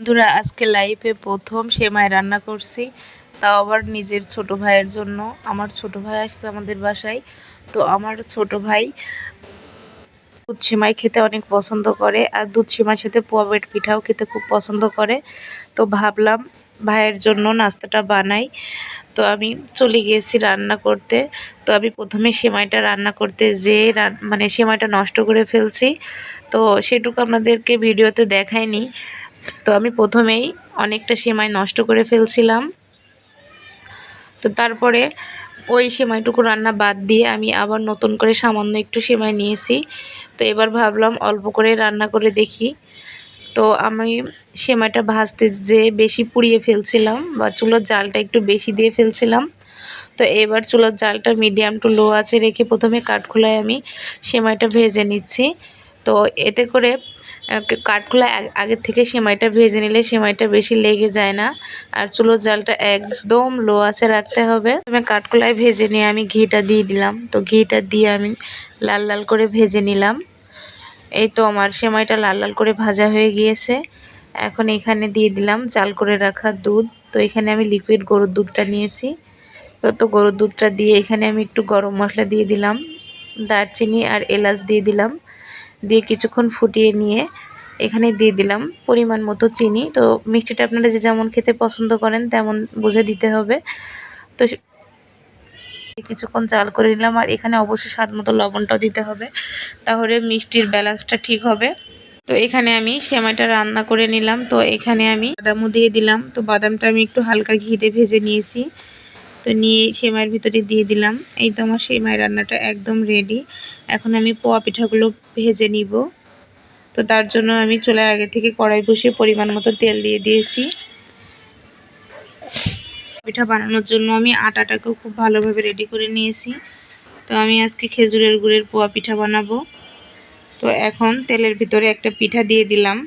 বন্ধুরা, আজকে লাইফে প্রথম সেমাই রান্না করছি। তাও আবার নিজের ছোট ভাইয়ের জন্য। আমার ছোট ভাই আসছে আমাদের বাসায়। তো আমার ছোট ভাই দুধ সেমাই খেতে অনেক পছন্দ করে। আর দুধ সেমাইয়ের সাথে পোয়া বেট পিঠাও খেতে খুব পছন্দ করে। তো ভাবলাম ভাইয়ের জন্য নাস্তাটা বানাই। তো আমি চলে গিয়েছি রান্না করতে। তো আমি প্রথমে সেমাইটা রান্না করতে যে মানে সেমাইটা নষ্ট করে ফেলছি। তো সেটুকু আপনাদেরকে ভিডিওতে দেখায়নি তো আমি প্রথমেই অনেকটা সেমাই নষ্ট করে ফেলছিলাম। তো তারপরে ওই সেমাইটুকু রান্না বাদ দিয়ে আমি আবার নতুন করে সামান্য একটু সেমাই নিয়েছি। তো এবার ভাবলাম অল্প করে রান্না করে দেখি। তো আমি সেমাইটা ভাজতে যে বেশি পুড়িয়ে ফেলছিলাম বা চুলোর জালটা একটু বেশি দিয়ে ফেলছিলাম। তো এবার চুলোর জালটা মিডিয়াম টু লো আছে রেখে প্রথমে কাঠখোলায় আমি সেমাইটা ভেজে নিচ্ছি। তো এতে করে কাঠখোলা আগের থেকে সেমাইটা ভেজে নিলে সেমাইটা বেশি লেগে যায় না। আর চুলোর জালটা একদম লো আছে রাখতে হবে। আমি কাঠখোলায় ভেজে নিয়ে আমি ঘিটা দিয়ে দিলাম। তো ঘিটা দিয়ে আমি লাল লাল করে ভেজে নিলাম। এই তো আমার সেমাইটা লাল লাল করে ভাজা হয়ে গিয়েছে। এখন এখানে দিয়ে দিলাম চাল করে রাখা দুধ। তো এখানে আমি লিকুইড গরুর দুধটা নিয়েছি। তো গরুর দুধটা দিয়ে এখানে আমি একটু গরম মশলা দিয়ে দিলাম। দারচিনি আর এলাচ দিয়ে দিলাম। দিয়ে কিছুক্ষণ ফুটিয়ে নিয়ে এখানে দিয়ে দিলাম পরিমাণ মতো চিনি। তো মিষ্টিটা আপনারা যে যেমন খেতে পছন্দ করেন তেমন বুঝে দিতে হবে। তো কিছুক্ষণ চাল করে নিলাম আর এখানে অবশ্যই স্বাদ মতো লবণটাও দিতে হবে। তাহলে মিষ্টির ব্যালেন্সটা ঠিক হবে। তো এখানে আমি সেমাইটা রান্না করে নিলাম। তো এখানে আমি বাদামও দিয়ে দিলাম। তো বাদামটা আমি একটু হালকা ঘিতে ভেজে নিয়েছি। তো নিয়ে সেমাইয়ের ভিতরে দিয়ে দিলাম। এই তো আমার সেমাই রান্নাটা একদম রেডি এখন আমি পোয়া পিঠাগুলো ভেজে নিব। তো তার জন্য আমি চলে আগে থেকে কড়াই বসিয়ে পরিমাণ মতো তেল দিয়ে দিয়েছি। পিঠা বানানোর জন্য আমি আটাটাকেও খুব ভালোভাবে রেডি করে নিয়েছি। তো আমি আজকে খেজুরের গুড়ের পোয়া পিঠা বানাবো। তো এখন তেলের ভিতরে একটা পিঠা দিয়ে দিলাম।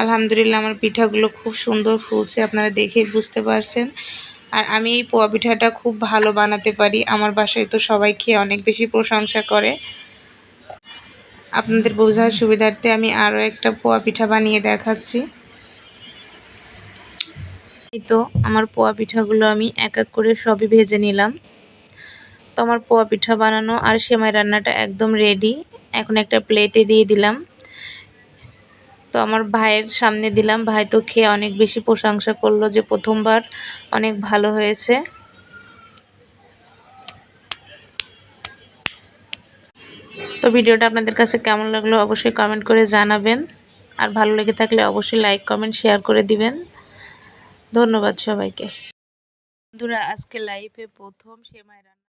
আলহামদুলিল্লাহ আমার পিঠাগুলো খুব সুন্দর ফুলছে, আপনারা দেখে বুঝতে পারছেন। আর আমি এই পোয়া পিঠাটা খুব ভালো বানাতে পারি, আমার বাসায় তো সবাই খেয়ে অনেক বেশি প্রশংসা করে। আপনাদের বোঝার সুবিধার্থে আমি আরও একটা পোয়া পিঠা বানিয়ে দেখাচ্ছি। এই তো, আমার পোয়া পিঠাগুলো আমি এক এক করে সবই ভেজে নিলাম। তো আমার পোয়া পিঠা বানানো আর সেমাই রান্নাটা একদম রেডি এখন একটা প্লেটে দিয়ে দিলাম। তো আমার ভাইয়ের সামনে দিলাম। ভাই তো খেয়ে অনেক বেশি প্রশংসা করল যে প্রথমবার অনেক ভালো হয়েছে। তো ভিডিওটা আপনাদের কাছে কেমন লাগল অবশ্যই কমেন্ট করে জানাবেন। আর ভালো লেগে থাকলে অবশ্যই লাইক কমেন্ট শেয়ার করে দিবেন। ধন্যবাদ সবাইকে। বন্ধুরা, আজকে লাইফে প্রথম সেমাই রান্না